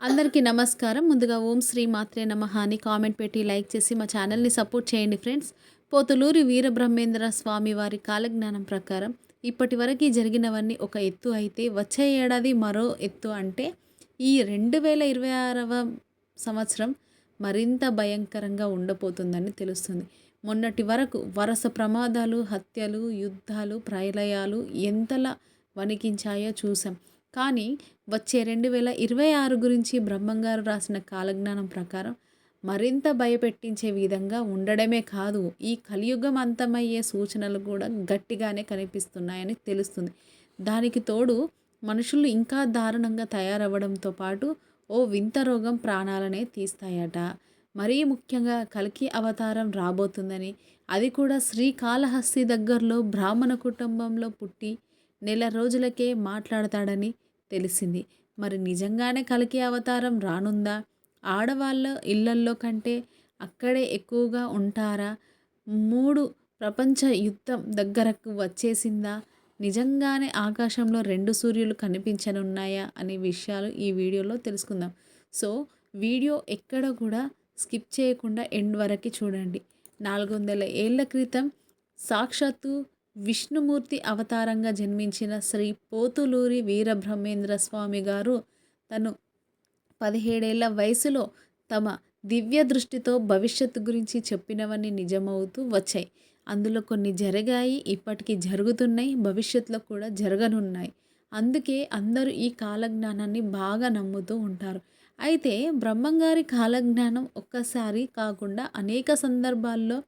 అందరికీ నమస్కారం. ముందుగా ఓం శ్రీ మాత్రే నమ అని కామెంట్ పెట్టి లైక్ చేసి మా ఛానల్ని సపోర్ట్ చేయండి ఫ్రెండ్స్. పోతులూరి వీరబ్రహ్మేంద్ర స్వామి వారి కాలజ్ఞానం ప్రకారం ఇప్పటి వరకు జరిగినవన్నీ ఒక ఎత్తు అయితే వచ్చే ఏడాది మరో ఎత్తు అంటే ఈ రెండు వేల ఇరవై ఆరవ సంవత్సరం మరింత భయంకరంగా ఉండబోతుందని తెలుస్తుంది. మొన్నటి వరకు వరుస ప్రమాదాలు హత్యలు యుద్ధాలు ప్రళయాలు ఎంతలా వణికించాయో చూసాం కానీ వచ్చే రెండు వేల ఇరవై ఆరు గురించి బ్రహ్మంగారు రాసిన కాలజ్ఞానం ప్రకారం మరింత భయపెట్టించే విధంగా ఉండడమే కాదు ఈ కలియుగం అంతమయ్యే సూచనలు కూడా గట్టిగానే కనిపిస్తున్నాయని తెలుస్తుంది. దానికి తోడు మనుషులు ఇంకా దారుణంగా తయారవ్వడంతో పాటు ఓ వింత రోగం ప్రాణాలనే తీస్తాయట. మరీ ముఖ్యంగా కలికి అవతారం రాబోతుందని అది కూడా శ్రీకాళహస్తి దగ్గరలో బ్రాహ్మణ కుటుంబంలో పుట్టి నెల రోజులకే మాట్లాడతాడని తెలిసింది. మరి నిజంగానే కలికి అవతారం రానుందా? ఆడవాళ్ళ ఇళ్ళల్లో కంటే అక్కడే ఎక్కువగా ఉంటారా? మూడు ప్రపంచ యుద్ధం దగ్గరకు వచ్చేసిందా? నిజంగానే ఆకాశంలో రెండు సూర్యులు కనిపించనున్నాయా అనే విషయాలు ఈ వీడియోలో తెలుసుకుందాం. సో వీడియో ఎక్కడ కూడా స్కిప్ చేయకుండా ఎండ్ వరకు చూడండి. నాలుగు వందల ఏళ్ళ క్రితం సాక్షాత్తు విష్ణుమూర్తి అవతారంగా జన్మించిన శ్రీ పోతులూరి వీరబ్రహ్మేంద్ర స్వామి గారు తను పదిహేడేళ్ళ వయసులో తమ దివ్య దృష్టితో భవిష్యత్తు గురించి చెప్పినవన్నీ నిజమవుతూ వచ్చాయి. అందులో కొన్ని జరిగాయి ఇప్పటికీ జరుగుతున్నాయి భవిష్యత్తులో కూడా జరగనున్నాయి. అందుకే అందరూ ఈ కాలజ్ఞానాన్ని బాగా నమ్ముతూ ఉంటారు. అయితే బ్రహ్మంగారి కాలజ్ఞానం ఒక్కసారి కాకుండా అనేక సందర్భాల్లో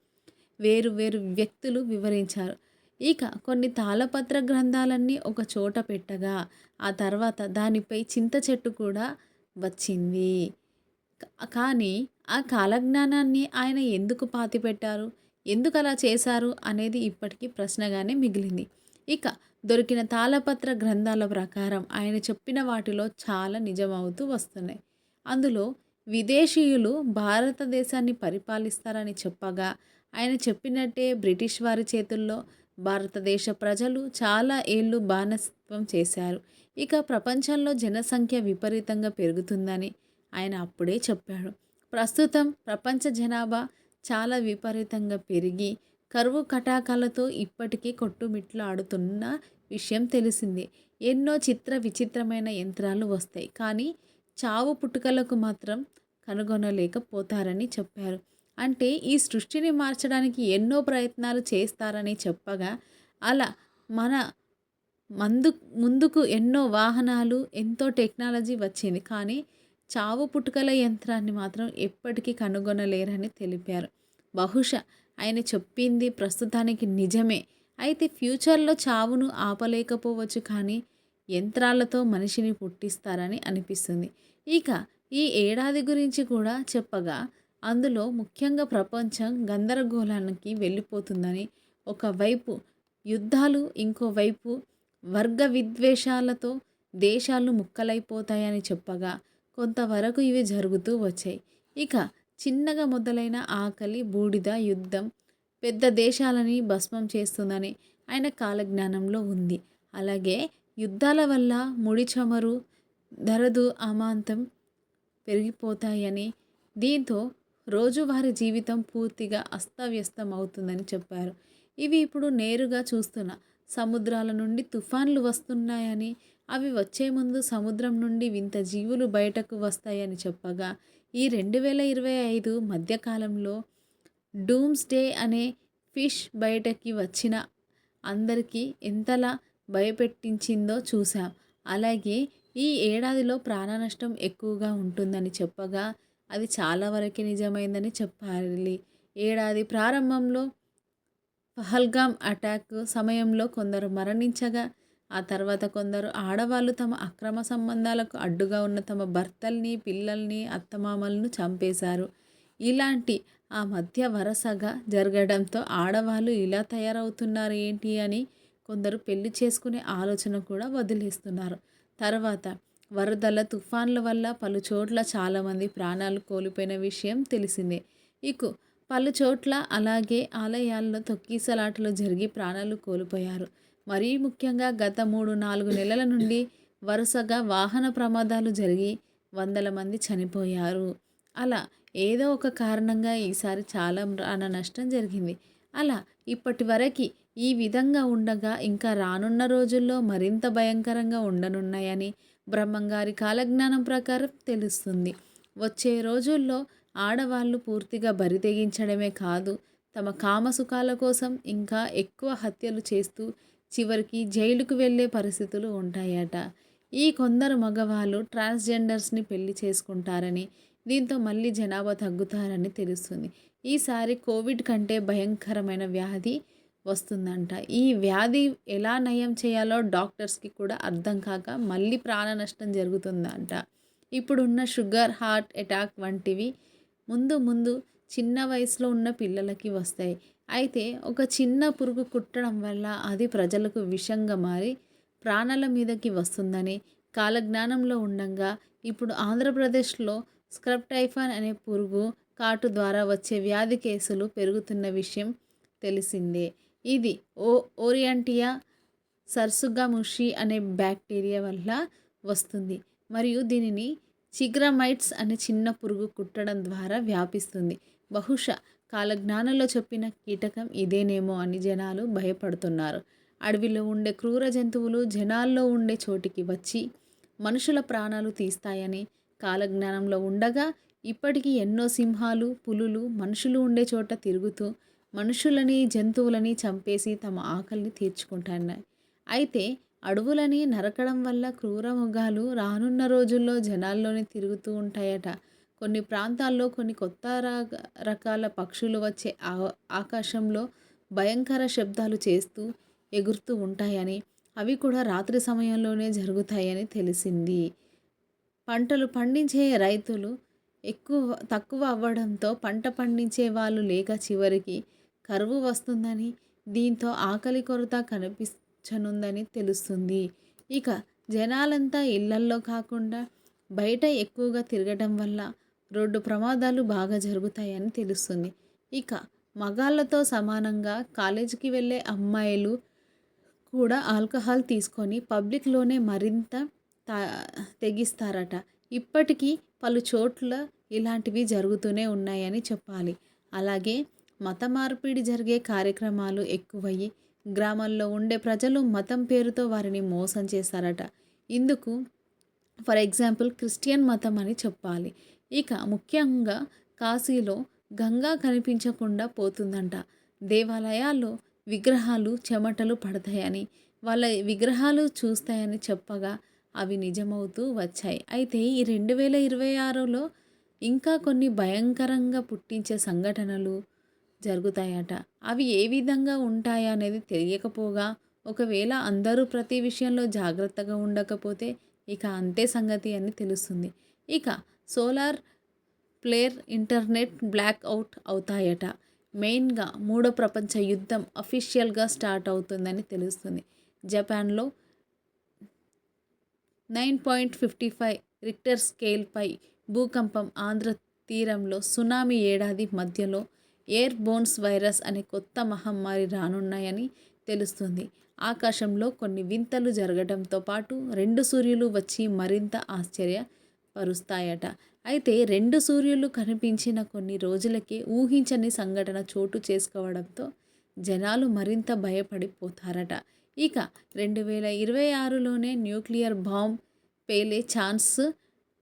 వేరు వేరు వ్యక్తులు వివరించారు. ఇక కొన్ని తాళపత్ర గ్రంథాలన్నీ ఒక చోట పెట్టగా ఆ తర్వాత దానిపై చింత చెట్టు కూడా వచ్చింది. కానీ ఆ కాలజ్ఞానాన్ని ఆయన ఎందుకు పాతిపెట్టారు? ఎందుకు అలా చేశారు? అనేది ఇప్పటికీ ప్రశ్నగానే మిగిలింది. ఇక దొరికిన తాళపత్ర గ్రంథాల ప్రకారం ఆయన చెప్పిన వాటిలో చాలా నిజమవుతూ వస్తున్నాయి. అందులో విదేశీయులు భారతదేశాన్ని పరిపాలిస్తారని చెప్పగా ఆయన చెప్పినట్టే బ్రిటిష్ వారి చేతుల్లో భారతదేశ ప్రజలు చాలా ఏళ్ళు బానిసత్వం చేశారు. ఇక ప్రపంచంలో జనసంఖ్య విపరీతంగా పెరుగుతుందని ఆయన అప్పుడే చెప్పాడు. ప్రస్తుతం ప్రపంచ జనాభా చాలా విపరీతంగా పెరిగి కరువు కటాకాలతో ఇప్పటికీ కొట్టుమిట్లాడుతున్న విషయం తెలిసిందే. ఎన్నో చిత్ర విచిత్రమైన యంత్రాలు వస్తాయి. కానీ చావు పుట్టుకలకు మాత్రం కనుగొనలేకపోతారని చెప్పారు. అంటే ఈ సృష్టిని మార్చడానికి ఎన్నో ప్రయత్నాలు చేస్తారని చెప్పగా అలా మన మందు ముందుకు ఎన్నో వాహనాలు ఎంతో టెక్నాలజీ వచ్చింది. కానీ చావు పుట్టుకల యంత్రాన్ని మాత్రం ఎప్పటికీ కనుగొనలేరని తెలిపారు. బహుశా ఆయన చెప్పింది ప్రస్తుతానికి నిజమే. అయితే ఫ్యూచర్లో చావును ఆపలేకపోవచ్చు కానీ యంత్రాలతో మనిషిని పుట్టిస్తారని అనిపిస్తుంది. ఇక ఈ ఏడాది గురించి కూడా చెప్పగా అందులో ముఖ్యంగా ప్రపంచం గందరగోళానికి వెళ్ళిపోతుందని ఒకవైపు యుద్ధాలు ఇంకోవైపు వర్గ విద్వేషాలతో దేశాలు ముక్కలైపోతాయని చెప్పగా కొంతవరకు ఇవి జరుగుతూ వచ్చాయి. ఇక చిన్నగా మొదలైన ఆకలి బూడిద యుద్ధం పెద్ద దేశాలని భస్మం చేస్తుందని ఆయన కాలజ్ఞానంలో ఉంది. అలాగే యుద్ధాల వల్ల ముడి చమురు ధరదు అమాంతం పెరిగిపోతాయని దీంతో రోజువారి జీవితం పూర్తిగా అస్తవ్యస్తం అవుతుందని చెప్పారు. ఇవి ఇప్పుడు నేరుగా చూస్తున్న సముద్రాల నుండి తుఫాన్లు వస్తున్నాయని అవి వచ్చే ముందు సముద్రం నుండి వింత జీవులు బయటకు వస్తాయని చెప్పగా ఈ రెండు వేల ఇరవై ఐదు మధ్యకాలంలో డూమ్స్ డే అనే ఫిష్ బయటకి వచ్చిన అందరికీ ఎంతలా భయపెట్టించిందో చూసాం అలాగే ఈ ఏడాదిలో ప్రాణ నష్టం ఎక్కువగా ఉంటుందని చెప్పగా అది చాలా వరకు నిజమైందని చెప్పాలి. ఏడాది ప్రారంభంలో పహల్గామ్ అటాక్ సమయంలో కొందరు మరణించగా ఆ తర్వాత కొందరు ఆడవాళ్ళు తమ అక్రమ సంబంధాలకు అడ్డుగా ఉన్న తమ భర్తల్ని పిల్లల్ని అత్తమామలను చంపేశారు. ఇలాంటి ఆ మధ్య వరుసగా జరగడంతో ఆడవాళ్ళు ఇలా తయారవుతున్నారు ఏంటి అని కొందరు పెళ్ళి చేసుకునే ఆలోచన కూడా వదిలేస్తున్నారు. తర్వాత వరదల తుఫాన్ల వల్ల పలు చోట్ల చాలామంది ప్రాణాలు కోల్పోయిన విషయం తెలిసిందే. ఇకు పలు చోట్ల అలాగే ఆలయాల్లో తొక్కీసలాటలు జరిగి ప్రాణాలు కోల్పోయారు. మరీ ముఖ్యంగా గత మూడు నాలుగు నెలల నుండి వరుసగా వాహన ప్రమాదాలు జరిగి వందల మంది చనిపోయారు. అలా ఏదో ఒక కారణంగా ఈసారి చాలా ప్రాణ నష్టం జరిగింది. అలా ఇప్పటి వరకు ఈ విధంగా ఉండగా ఇంకా రానున్న రోజుల్లో మరింత భయంకరంగా ఉండనున్నాయని బ్రహ్మంగారి కాలజ్ఞానం ప్రకారం తెలుస్తుంది. వచ్చే రోజుల్లో ఆడవాళ్ళు పూర్తిగా బరి తెగించడమే కాదు తమ కామసుఖాల కోసం ఇంకా ఎక్కువ హత్యలు చేస్తూ చివరికి జైలుకు వెళ్ళే పరిస్థితులు ఉంటాయట. ఈ కొందరు మగవాళ్ళు ట్రాన్స్జెండర్స్ని పెళ్ళి చేసుకుంటారని దీంతో మళ్ళీ జనాభా తగ్గుతారని తెలుస్తుంది. ఈసారి కోవిడ్ కంటే భయంకరమైన వ్యాధి వస్తుందంట. ఈ వ్యాధి ఎలా నయం చేయాలో డాక్టర్స్కి కూడా అర్థం కాక మళ్ళీ ప్రాణ నష్టం జరుగుతుందంట. ఇప్పుడున్న షుగర్ హార్ట్ అటాక్ వంటివి ముందు ముందు చిన్న వయసులో ఉన్న పిల్లలకి వస్తాయి. అయితే ఒక చిన్న పురుగు కుట్టడం వల్ల అది ప్రజలకు విషంగా మారి ప్రాణాల మీదకి వస్తుందని కాలజ్ఞానంలో ఉండగా ఇప్పుడు ఆంధ్రప్రదేశ్లో స్క్రబ్ టైఫాన్ అనే పురుగు కాటు ద్వారా వచ్చే వ్యాధి కేసులు పెరుగుతున్న విషయం తెలిసిందే. ఇది ఓ ఓరియంటియా సర్సుగముషి అనే బ్యాక్టీరియా వల్ల వస్తుంది. మరియు దీనిని చిగ్రమైట్స్ అనే చిన్న పురుగు కుట్టడం ద్వారా వ్యాపిస్తుంది. బహుశా కాలజ్ఞానంలో చెప్పిన కీటకం ఇదేనేమో అని జనాలు భయపడుతున్నారు. అడవిలో ఉండే క్రూర జంతువులు జనాల్లో ఉండే చోటికి వచ్చి మనుషుల ప్రాణాలు తీస్తాయని కాలజ్ఞానంలో ఉండగా ఇప్పటికీ ఎన్నో సింహాలు పులులు మనుషులు ఉండే చోట తిరుగుతూ మనుషులని జంతువులని చంపేసి తమ ఆకలిని తీర్చుకుంటున్నాయి అయితే అడవులని నరకడం వల్ల క్రూర మృగాలు రానున్న రోజుల్లో జనాల్లోనే తిరుగుతూ ఉంటాయట. కొన్ని ప్రాంతాల్లో కొన్ని కొత్త రకాల పక్షులు వచ్చే ఆకాశంలో భయంకర శబ్దాలు చేస్తూ ఎగురుతూ ఉంటాయని అవి కూడా రాత్రి సమయంలోనే జరుగుతాయని తెలిసింది. పంటలు పండించే రైతులు ఎక్కువ తక్కువ అవ్వడంతో పంట పండించే వాళ్ళు లేక చివరికి కరువు వస్తుందని దీంతో ఆకలి కొరత కనిపించనుందని తెలుస్తుంది. ఇక జనాలంతా ఇళ్ళల్లో కాకుండా బయట ఎక్కువగా తిరగడం వల్ల రోడ్డు ప్రమాదాలు బాగా జరుగుతాయని తెలుస్తుంది. ఇక మగాళ్ళతో సమానంగా కాలేజీకి వెళ్ళే అమ్మాయిలు కూడా ఆల్కహాల్ తీసుకొని పబ్లిక్లోనే మరింత తా తెగిస్తారట. ఇప్పటికీ పలు చోట్ల ఇలాంటివి జరుగుతూనే ఉన్నాయని చెప్పాలి. అలాగే మత మార్పిడి జరిగే కార్యక్రమాలు ఎక్కువయ్యి గ్రామాల్లో ఉండే ప్రజలు మతం పేరుతో వారిని మోసం చేశారట. ఇందుకు ఫర్ ఎగ్జాంపుల్ క్రిస్టియన్ మతం అని చెప్పాలి. ఇక ముఖ్యంగా కాశీలో గంగా కనిపించకుండా పోతుందంట. దేవాలయాల్లో విగ్రహాలు చెమటలు పడతాయని వాళ్ళ విగ్రహాలు చూస్తాయని చెప్పగా అవి నిజమవుతూ వచ్చాయి. అయితే ఈ రెండు వేల ఇరవై ఆరులో ఇంకా కొన్ని భయంకరంగా పుట్టించే సంఘటనలు జరుగుతాయట. అవి ఏ విధంగా ఉంటాయా అనేది తెలియకపోగా ఒకవేళ అందరూ ప్రతి విషయంలో జాగ్రత్తగా ఉండకపోతే ఇక అంతే సంగతి అని తెలుస్తుంది. ఇక solar flare internet black out అవుతాయట. మెయిన్గా మూడో ప్రపంచ యుద్ధం అఫీషియల్గా స్టార్ట్ అవుతుందని తెలుస్తుంది. జపాన్లో nine point fifty five Richter స్కేల్పై భూకంపం ఆంధ్ర తీరంలో సునామీ ఏడాది మధ్యలో ఎయిర్ బోన్స్ వైరస్ అనే కొత్త మహమ్మారి రానున్నాయని తెలుస్తుంది. ఆకాశంలో కొన్ని వింతలు జరగడంతో పాటు రెండు సూర్యులు వచ్చి మరింత ఆశ్చర్యపరుస్తాయట. అయితే రెండు సూర్యులు కనిపించిన కొన్ని రోజులకే ఊహించని సంఘటన చోటు చేసుకోవడంతో జనాలు మరింత భయపడిపోతారట. ఇక రెండు వేల ఇరవై ఆరులోనే న్యూక్లియర్ బాంబ్ పేలే ఛాన్స్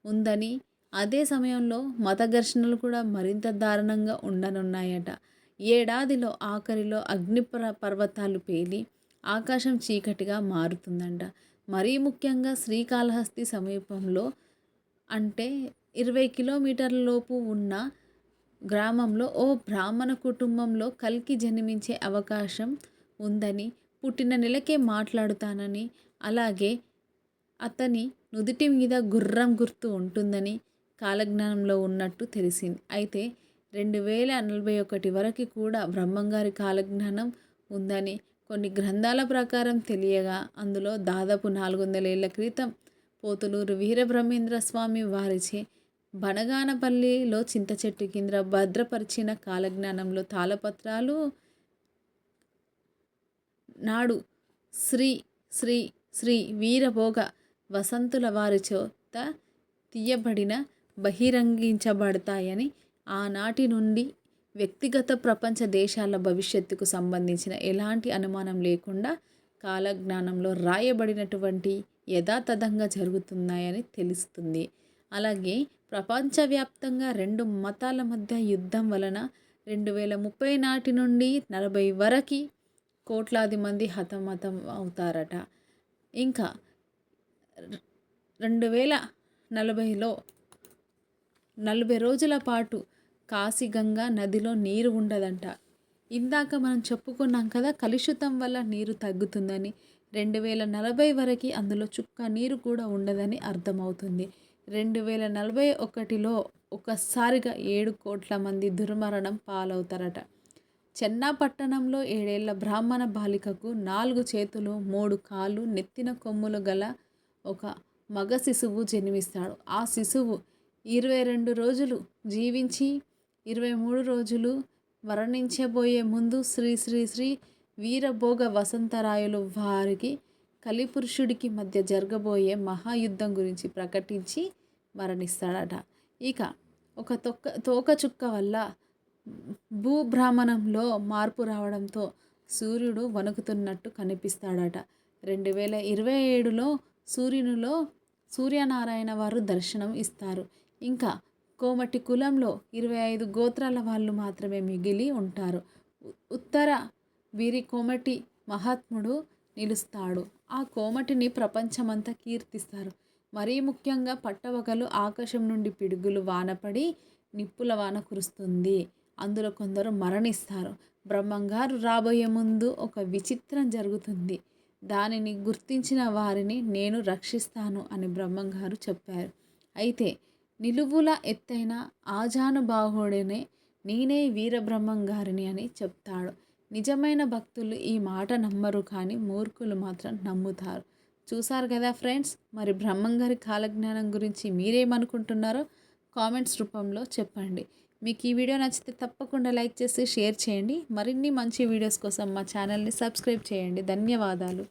ఉందని అదే సమయంలో మత ఘర్షణలు కూడా మరింత దారుణంగా ఉండనున్నాయట. ఏడాదిలో ఆఖరిలో అగ్ని పర్వతాలు పేలి ఆకాశం చీకటిగా మారుతుందంట. మరీ ముఖ్యంగా శ్రీకాళహస్తి సమీపంలో అంటే ఇరవై కిలోమీటర్ల లోపు ఉన్న గ్రామంలో ఓ బ్రాహ్మణ కుటుంబంలో కల్కి జన్మించే అవకాశం ఉందని పుట్టిన నెలకే మాట్లాడుతానని అలాగే అతని నుదుటి మీద గుర్రం గుర్తు ఉంటుందని కాలజ్ఞానంలో ఉన్నట్టు తెలిసింది. అయితే రెండు వేల నలభై ఒకటి వరకు కూడా బ్రహ్మంగారి కాలజ్ఞానం ఉందని కొన్ని గ్రంథాల ప్రకారం తెలియగా అందులో దాదాపు నాలుగు వందల ఏళ్ళ క్రితం పోతులూరు వీరబ్రహ్మేంద్ర స్వామి వారిచే బనగానపల్లిలో చింత చెట్టు కింద భద్రపరిచిన కాలజ్ఞానంలో తాళపత్రాలు నాడు శ్రీ శ్రీ శ్రీ వీరభోగ వసంతుల వారి చేత తీయబడిన బహిరంగించబడతాయని ఆనాటి నుండి వ్యక్తిగత ప్రపంచ దేశాల భవిష్యత్తుకు సంబంధించిన ఎలాంటి అనుమానం లేకుండా కాలజ్ఞానంలో రాయబడినటువంటి యథాతథంగా జరుగుతున్నాయని తెలుస్తుంది. అలాగే ప్రపంచవ్యాప్తంగా రెండు మతాల మధ్య యుద్ధం వలన రెండు వేల ముప్పై నాటి నుండి నలభై వరకు కోట్లాది మంది హతమతం అవుతారట. ఇంకా రెండు వేల నలభైలో నలభై రోజుల పాటు కాశీగంగా నదిలో నీరు ఉండదంట. ఇందాక మనం చెప్పుకున్నాం కదా కలుషితం వల్ల నీరు తగ్గుతుందని. రెండు వేల నలభై వరకు అందులో చుక్క నీరు కూడా ఉండదని అర్థమవుతుంది. రెండు వేల నలభై ఒకటిలో ఒకసారిగా ఏడు కోట్ల మంది దుర్మరణం పాలవుతారట. చెన్నాపట్టణంలో ఏడేళ్ళ బ్రాహ్మణ బాలికకు నాలుగు చేతులు మూడు కాళ్ళు నెత్తిన కొమ్ములు గల ఒక మగ శిశువు జన్మిస్తాడు. ఆ శిశువు ఇరవై రెండు రోజులు జీవించి ఇరవై మూడు రోజులు మరణించబోయే ముందు శ్రీ శ్రీ శ్రీ వీరభోగ వసంతరాయలు వారికి కలిపురుషుడికి మధ్య జరగబోయే మహాయుద్ధం గురించి ప్రకటించి మరణిస్తాడట. ఇక ఒక తొక్క తోకచుక్క వల్ల భూభ్రమణంలో మార్పు రావడంతో సూర్యుడు వణుకుతున్నట్టు కనిపిస్తాడట. రెండు వేల ఇరవై ఏడులో సూర్యునిలో సూర్యనారాయణ వారు దర్శనం ఇస్తారు. ఇంకా కోమటి కులంలో ఇరవై ఐదు గోత్రాల వాళ్ళు మాత్రమే మిగిలి ఉంటారు. ఉత్తర వీరి కోమటి మహాత్ముడు నిలుస్తాడు. ఆ కోమటిని ప్రపంచమంతా కీర్తిస్తారు. మరీ ముఖ్యంగా పట్టవగలు ఆకాశం నుండి పిడుగులు వానపడి నిప్పుల వాన కురుస్తుంది. అందులో కొందరు మరణిస్తారు. బ్రహ్మంగారు రాబోయే ముందు ఒక విచిత్రం జరుగుతుంది. దానిని గుర్తించిన వారిని నేను రక్షిస్తాను అని బ్రహ్మంగారు చెప్పారు. అయితే నిలువుల ఎత్తైన ఆజానుబాహుడినే నేనే వీరబ్రహ్మం గారిని అని చెప్తాడు. నిజమైన భక్తులు ఈ మాట నమ్మరు కానీ మూర్ఖులు మాత్రం నమ్ముతారు. చూసారు కదా ఫ్రెండ్స్ మరి బ్రహ్మంగారి కాలజ్ఞానం గురించి మీరేమనుకుంటున్నారో కామెంట్స్ రూపంలో చెప్పండి. మీకు ఈ వీడియో నచ్చితే తప్పకుండా లైక్ చేసి షేర్ చేయండి. మరిన్ని మంచి వీడియోస్ కోసం మా ఛానల్ని సబ్స్క్రైబ్ చేయండి. ధన్యవాదాలు.